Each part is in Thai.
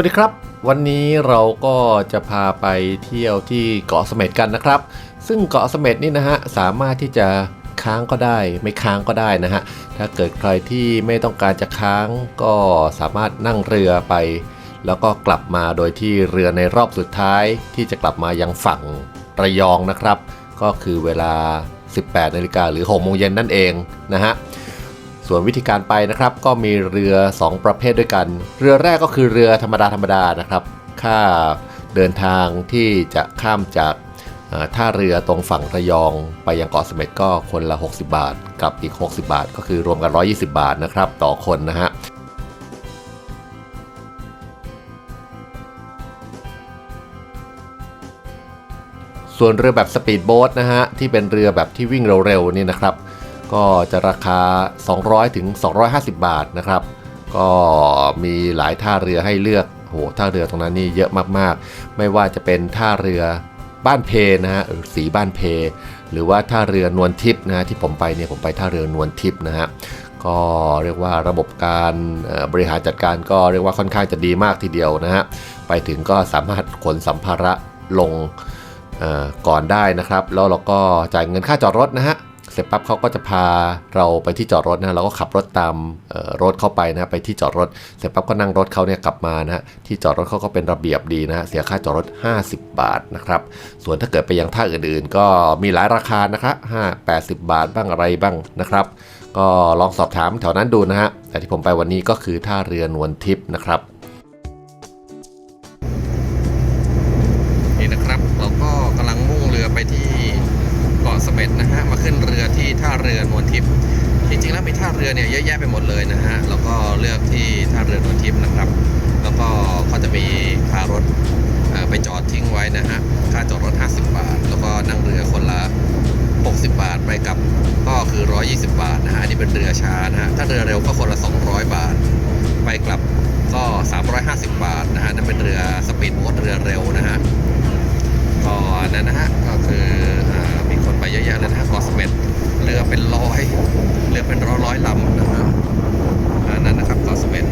วัสดีครับ วันนี้เราก็จะพาไปเที่ยวที่เกาะเสม็ดกันนะครับ ซึ่งเกาะเสม็ดนี่นะฮะสามารถที่จะค้างก็ได้ไม่ค้างก็ได้นะฮะถ้าเกิดใครที่ไม่ต้องการจะค้างก็สามารถนั่งเรือไป แล้วก็กลับมาโดยที่เรือในรอบสุดท้ายที่จะกลับมายังฝั่งระยองนะครับ ก็คือเวลา 18นาฬิกาหรือ6โมงเย็นนั่นเองนะฮะ ส่วนวิธีการไปนะครับ ก็มีเรือ 2 ประเภทด้วยกัน เรือแรกก็คือเรือธรรมดาธรรมดานะครับ ค่าเดินทางที่จะข้ามจากท่าเรือตรงฝั่งระยองไปยังเกาะเสม็ดก็คนละ 60 บาท กับอีก 60 บาท ก็คือรวมกัน 120 บาทนะครับ ต่อคนนะฮะส่วนเรือแบบสปีดโบ๊ทนะฮะที่เป็นเรือแบบที่วิ่งเร็วๆนี่นะครับ ก็จะราคา 200ถึง250 บาทนะครับ ก็มีหลายท่าเรือให้เลือกโหท่าเรือตรงนั้นนี่เยอะมากๆ ไม่ว่าจะเป็นท่าเรือบ้านเพนะฮะสีบ้านเพ หรือว่าท่าเรือนวลทิพย์นะฮะที่ผมไปเนี่ยผมไปท่าเรือนวลทิพย์นะฮะก็เรียกว่าระบบการบริหารจัดการก็เรียกว่าค่อนข้างจะดีมากทีเดียวนะฮะไปถึงก็สามารถขนสัมภาระลงก่อนได้นะครับ แล้วเราก็จ่ายเงินค่าจอดรถนะฮะ ร็จปั๊บเขาก็จะพาเราไปที่จอดรถนะเราก็ขับรถตามรถเข้าไปนะไปที่จอดรถ เสร็จปั๊บก็นั่งรถเขาเนี่ยกลับมานะฮะที่จอดรถเขาก็เป็นระเบียบดีนะฮะเสียค่าจอดรถ 50 บาทนะครับส่วนถ้าเกิดไปยังท่าอื่นๆ ก็มีหลายราคานะครับ5 80บาทบ้างอะไรบ้างนะครับ ก็ลองสอบถามแถวนั้นดูนะฮะแต่ที่ผมไปวันนี้ก็คือท่าเรือนวลทิพย์นะครับ ทิพย์จริงๆแล้วมีท่าเรือเนี่ยเยอะแยะไปหมดเลยนะฮะแล้วก็เลือกที่ท่าเรือนวลทิพย์นะครับ แล้วก็เขาจะมีค่ารถไปจอดทิ้งไว้นะฮะค่าจอดรถ 50 บาท แล้วก็นั่งเรือคนละ 60 บาทไปกลับก็คือ 120 บาทนะฮะอันนี้เป็นเรือช้านะฮะถ้าเรือเร็วก็คนละ 200 บาท ไปกลับก็ 350 บาทนะฮะนั่นเป็นเรือสปีดโบ๊ทเรือเร็วนะฮะก็อันนั้นนะฮะก็คืออมีคนไปเยอะแยะเลยนะฮะกาะเม็ด รือเป็นร้อยเรือเป็นร้อยร้อยลำนะฮะอันนั้นนะครับเกาะเสม็ด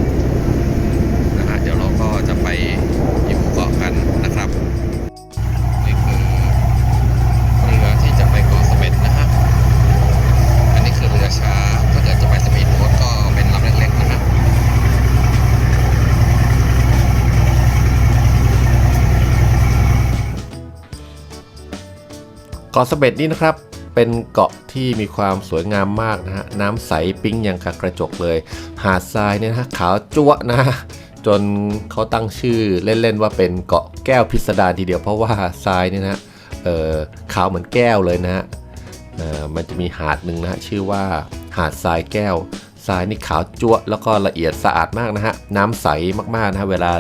นะฮะเดี๋ยวเราก็จะไปอยู่เกาะกันนะครับนี่คือเรือที่จะไปเกาะเสม็ดนะฮะอันนี้คือเรือช้าถ้าเกิดจะไปสปีดโบ๊ทก็เป็นลำเล็กๆนะฮะเกาะเสม็ดนี่นะครับ เป็นเกาะที่มีความสวยงามมากนะฮะ น้ำใสปิ๊งอย่างกับกระจกเลย หาดทรายเนี่ยนะฮะขาวจั๊วนะ จนเขาตั้งชื่อเล่นๆว่าเป็นเกาะแก้วพิสดารทีเดียวเพราะว่าทรายเนี่ยนะเอ่อขาวเหมือนแก้วเลยนะฮะมันจะมีหาดหนึ่งนะฮะชื่อว่าหาดทรายแก้วทรายนี่ขาวจั๊วแล้วก็ละเอียดสะอาดมากนะฮะน้ำใสมากๆนะฮะเวลา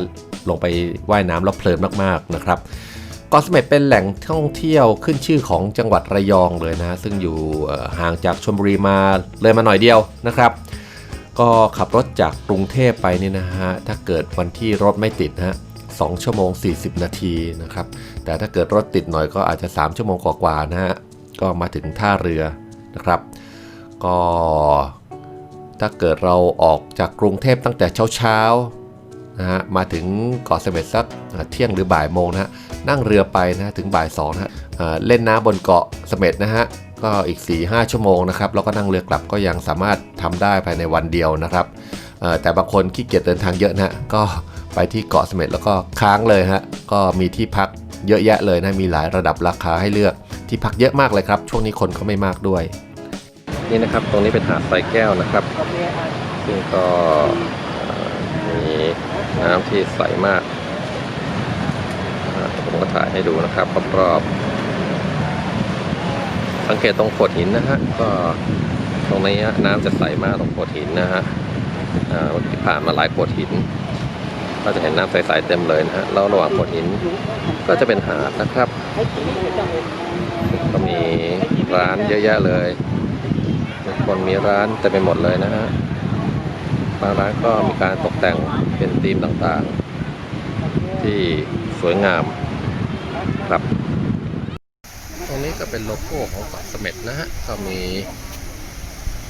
ลงไปว่ายน้ำแล้วเพลินมากๆนะครับ กาะเสม็ดเป็นแหล่งท่องเที่ยวขึ้นชื่อของจังหวัดระยองเลยนะซึ่งอยู่ห่างจากชลบุรีมาเลยมาหน่อยเดียวนะครับ ก็ขับรถจากกรุงเทพไปนี่นะฮะถ้าเกิดวันที่รถไม่ติดนะฮะ2ชั่วโมง 40 นาทีนะครับแต่ถ้าเกิดรถติดหน่อยก็อาจจะ 3 ชั่วโมงกว่าๆนะฮะก็มาถึงท่าเรือนะครับ ก็ถ้าเกิดเราออกจากกรุงเทพตั้งแต่เช้าๆนะฮะมาถึงเกาะเสม็ดสักเที่ยงหรือบ่ายโมงนะฮะ นั่งเรือไปนะถึงบ่ายสองนะฮะเล่นน้ำบนเกาะเสม็ดนะฮะก็อีก 4-5 ชั่วโมงนะครับแล้วก็นั่งเรือกลับก็ยังสามารถทำได้ภายในวันเดียวนะครับแต่บางคนขี้เกียจเดินทางเยอะนะฮะก็ไปที่เกาะเสม็ดแล้วก็ค้างเลยฮะก็มีที่พักเยอะแยะเลยนะมีหลายระดับราคาให้เลือกที่พักเยอะมากเลยครับ ช่วงนี้คนก็ไม่มากด้วย นี่นะครับตรงนี้เป็นหาดทรายแก้วนะครับ ซึ่งก็มีน้ำที่ใสมาก ผมก็ถ่ายให้ดูนะครับรอบๆสังเกตตรงโขดหินนะฮะก็ตรงนี้น้ำจะใสมากตรงโขดหินนะฮะอ่าที่ผ่านมาหลายโขดหิน ก็จะเห็นน้ำใสๆเต็มเลยนะฮะแล้วระหว่างโขดหินก็จะเป็นหาดนะครับก็มีร้านเยอะแยะเลยคนมีร้านเต็มไปหมดเลยนะฮะบางร้านก็มีการตกแต่งเป็นธีมต่างๆ ที่สวยงาม ครับ ตรงนี้ก็เป็นโลโก้ของเกาะเสม็ดนะฮะ ก็มี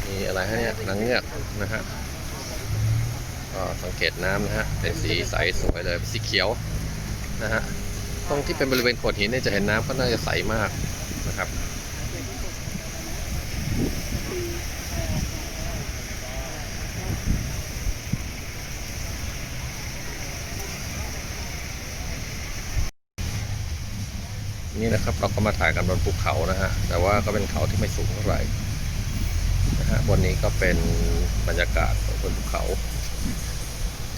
มีอะไรฮะเนี่ยนางเงือกนะฮะก็ก็สังเกตน้ำนะฮะ เป็นสีใสสวยเลยสีเขียวนะฮะ ตรงที่เป็นบริเวณโขดหินเนี่ยจะเห็นน้ำก็น่าจะใสมากนะครับ นี่นะครับเราก็มาถ่ายกันบนภูเขานะฮะ แต่ว่าก็เป็นเขาที่ไม่สูงเท่าไหร่นะฮะบนนี้ก็เป็นบรรยากาศของบนภูเขา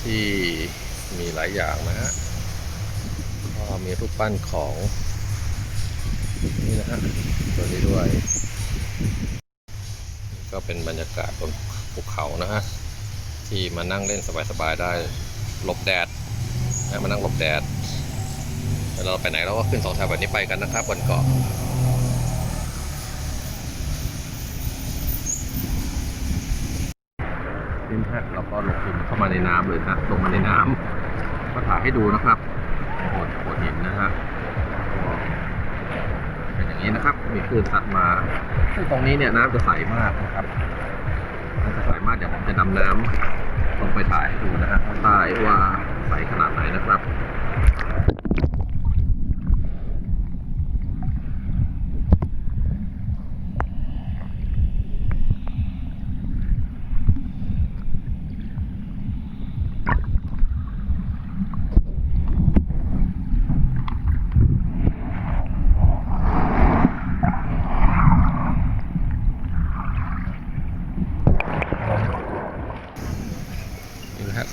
ที่มีหลายอย่างนะฮะก็มีรูปปั้นของนี่นะฮะตัวนี้ด้วย ก็เป็นบรรยากาศบนภูเขานะฮะที่มานั่งเล่นสบายๆได้หลบแดดนะมานั่งหลบแดด เดี๋ยวเราไปไหนเราก็ขึ้นสองแถวแบบนี้ไปกันนะครับบนเกาะนี่นะฮะเราก็ลงทุนเข้ามาในน้ำเลยนะลงมาในน้ำก็ถ่ายให้ดูนะครับโขดโขดหินนะฮะเป็นอย่างนี้นะครับ มีคลื่นซัดมาซึ่งตรงนี้เนี่ยน้ำจะใสมากนะครับน้ำจะใสมากเดี๋ยวผมจะดำน้ำลงไปถ่ายให้ดูนะฮะใต้ว่าใสขนาดไหนนะครับ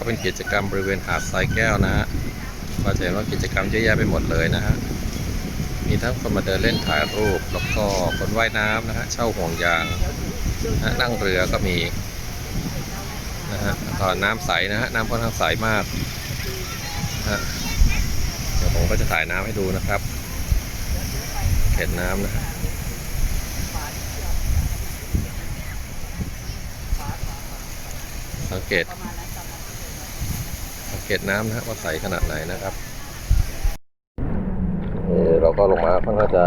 เป็นกิจกรรมบริเวณหาดทรายแก้วนะฮะก็จะเห็นว่ากิจกรรมเยอะแยะไปหมดเลยนะฮะ มีทั้งคนมาเดินเล่นถ่ายรูป แล้วก็คนว่ายน้ำนะฮะ เช่าห่วงยางนะนั่งเรือก็มีนะฮะแล้วก็น้ำใสนะฮะ น้ำค่อนข้างใสมากนะฮะ เดี๋ยวผมก็จะถ่ายน้ำให้ดูนะครับ เห็นน้ำนะฮะสังเกต เกตน้ำนะฮะว่าใสขนาดไหนนะครับเออเราก็ลงมาค่อนข้างจะ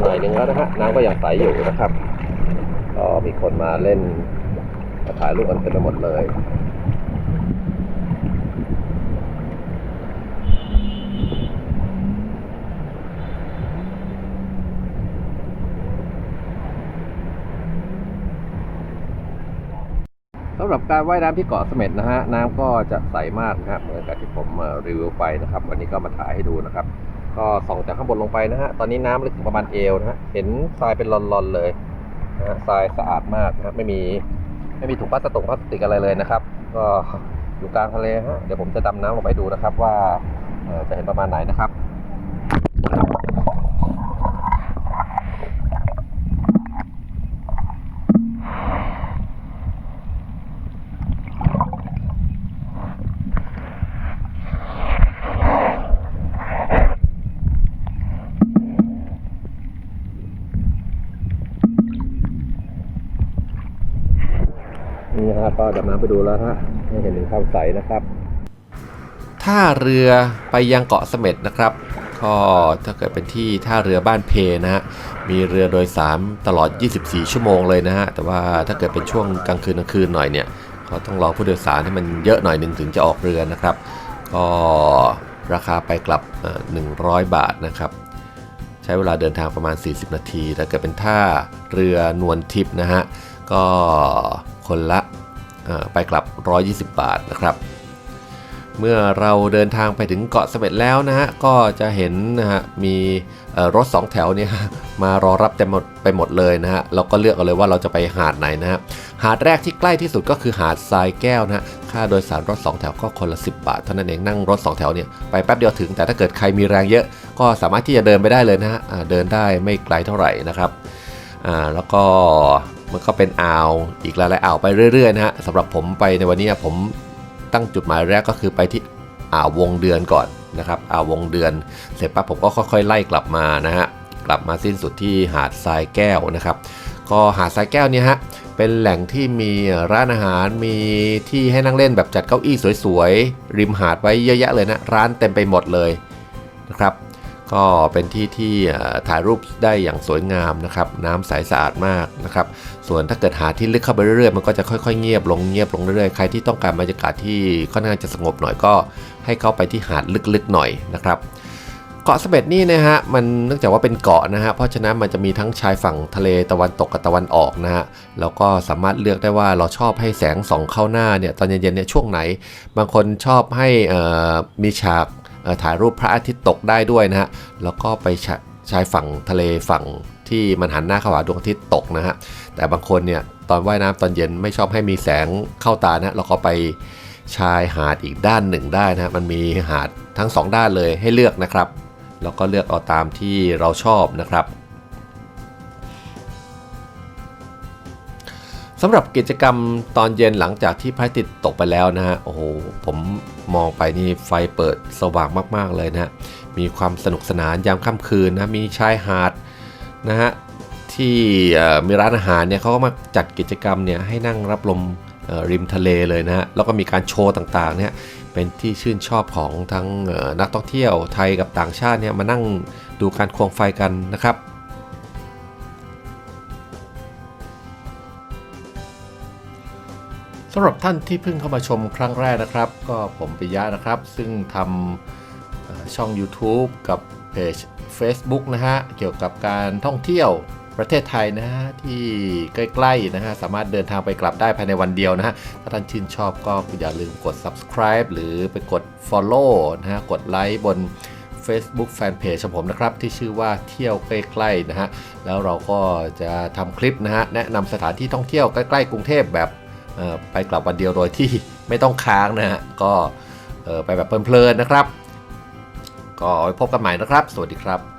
หน่อยนึงแล้วนะฮะน้ำก็ยังใสอยู่นะครับก็มีคนมาเล่นมาถ่ายรูปกันเต็มไปหมดเลยำหรับการว่ายน้ำที่เกาะเสม็ดนะฮะน้ำก็จะใสมากนะครับเหมือนกับที่ผมรีวิวไปนะครับ วันนี้ก็มาถ่ายให้ดูนะครับ ก็ส่องจากข้างบนลงไปนะฮะตอนนี้น้ำลึกถึงประมาณเอวนะฮะเห็นทรายเป็นลอนๆเลยนะฮะทรายสะอาดมากนะฮะไม่มีไม่มีถุงพลาสติกพลาสติกอะไรเลยนะครับ ก็อยู่กลางทะเลฮะเดี๋ยวผมจะดำน้ำลงไปดูนะครับ ว่าจะเห็นประมาณไหนนะครับ ดำน้ำไปดูแล้วฮะให้เห็นถึงความใสนะครับท่าเรือไปยังเกาะเสม็ดนะครับ ก็ถ้าเกิดเป็นที่ท่าเรือบ้านเพนะฮะมีเรือโดยสารตลอด 24 ชั่วโมงเลยนะฮะแต่ว่าถ้าเกิดเป็นช่วงกลางคืนกลางคืนหน่อยเนี่ยก็ต้องรอผู้โดยสารให้มันเยอะหน่อยหนึ่งถึงจะออกเรือนะครับ ก็ราคาไปกลับเอ่อ100 บาทนะครับ ใช้เวลาเดินทางประมาณ 40 นาทีถ้าเกิดเป็นท่าเรือนวลทิพย์นะฮะก็คนละ ไปกลับ 120 บาทนะครับ เมื่อเราเดินทางไปถึงเกาะเสม็ดแล้วนะฮะก็จะเห็นนะฮะมีเอ่อรถ 2 แถวเนี่ยมารอรับเต็มหมดไปหมดเลยนะฮะเราก็เลือกเอาเลยว่าเราจะไปหาดไหนนะฮะหาดแรกที่ใกล้ที่สุดก็คือหาดทรายแก้วนะฮะค่าโดยสารรถ 2 แถวก็คนละ 10 บาทเท่านั้นเองนั่งรถ 2 แถวเนี่ยไปแป๊บเดียวถึงแต่ถ้าเกิดใครมีแรงเยอะ ก็สามารถที่จะเดินไปได้เลยนะฮะเดินได้ไม่ไกลเท่าไหร่นะครับ อ่าแล้วก็มันก็เป็นอ่าวอีกหลายๆอ่าวไปเรื่อยๆนะฮะสำหรับผมไปในวันนี้ผมตั้งจุดหมายแรกก็คือไปที่อ่าววงเดือนก่อนนะครับอ่าววงเดือนเสร็จปั๊บผมก็ค่อยๆ ไล่กลับมานะฮะกลับมาสิ้นสุดที่หาดทรายแก้วนะครับ ก็หาดทรายแก้วเนี่ยฮะเป็นแหล่งที่มีร้านอาหารมีที่ให้นั่งเล่นแบบจัดเก้าอี้สวยๆริมหาดไว้เยอะแยะเลยนะร้านเต็มไปหมดเลยนะครับ ก็เป็นที่ที่ถ่ายรูปได้อย่างสวยงามนะครับน้ำใสสะอาดมากนะครับส่วนถ้าเกิดหาที่ลึกเข้าไปเรื่อยๆมันก็จะค่อยๆเงียบลงเงียบลงเรื่อยๆใครที่ต้องการบรรยากาศที่ค่อนข้างจะสงบหน่อยก็ ให้เข้าไปที่หาดลึกๆหน่อยนะครับเกาะเสม็ดนี่นะฮะมันเนื่องจากว่าเป็นเกาะนะฮะเพราะฉะนั้นมันจะมีทั้งชายฝั่งทะเลตะวันตกกับตะวันออกนะฮะแล้วก็สามารถเลือกได้ว่าเราชอบให้แสงส่องเข้าหน้าเนี่ยตอนเย็นๆเนี่ยช่วงไหน บางคนชอบให้มีฉาก ถ่ายรูปพระอาทิตย์ตกได้ด้วยนะฮะแล้วก็ไปชายฝั่งทะเลฝั่งที่มันหันหน้าเข้าหาดวงอาทิตย์ตกนะฮะแต่บางคนเนี่ยตอนว่ายน้ำตอนเย็นไม่ชอบให้มีแสงเข้าตานะฮะเราก็ไปชายหาดอีกด้านหนึ่งได้นะฮะมันมีหาดทั้งสองด้านเลยให้เลือกนะครับแล้วก็เลือกเอาตามที่เราชอบนะครับสำหรับกิจกรรมตอนเย็นหลังจากที่พระอาทิตย์ตกไปแล้วนะฮะโอ้โหผม มองไปนี่ไฟเปิดสว่างมากๆเลยนะ มีความสนุกสนานยามค่ำคืนนะ มีชายหาดนะฮะที่มีร้านอาหารเนี่ยเขาก็มาจัดกิจกรรมเนี่ยให้นั่งรับลมริมทะเลเลยนะฮะ แล้วก็มีการโชว์ต่างๆเนี่ยเป็นที่ชื่นชอบของทั้งนักท่องเที่ยวไทยกับต่างชาติเนี่ยมานั่งดูการควงไฟกันนะครับ สำหรับท่านที่เพิ่งเข้ามาชมครั้งแรกนะครับ ก็ผมปิยะนะครับ ซึ่งทำช่อง YouTube กับเพจ Facebook นะฮะ เกี่ยวกับการท่องเที่ยวประเทศไทยนะฮะ ที่ใกล้ๆนะฮะ สามารถเดินทางไปกลับได้ภายในวันเดียวนะฮะ ถ้าท่านชื่นชอบก็อย่าลืมกด subscribe หรือไปกด follow นะฮะ กดไลค์บน Facebook Fanpage ของผมนะครับ ที่ชื่อว่าเที่ยวใกล้ๆนะฮะ แล้วเราก็จะทำคลิปนะฮะ แนะนำสถานที่ท่องเที่ยวใกล้ๆกรุงเทพแบบ ไปกลับวันเดียวโดยที่ไม่ต้องค้างนะฮะก็ไปแบบเพลินๆนะครับ ก็ไว้พบกันใหม่นะครับ สวัสดีครับ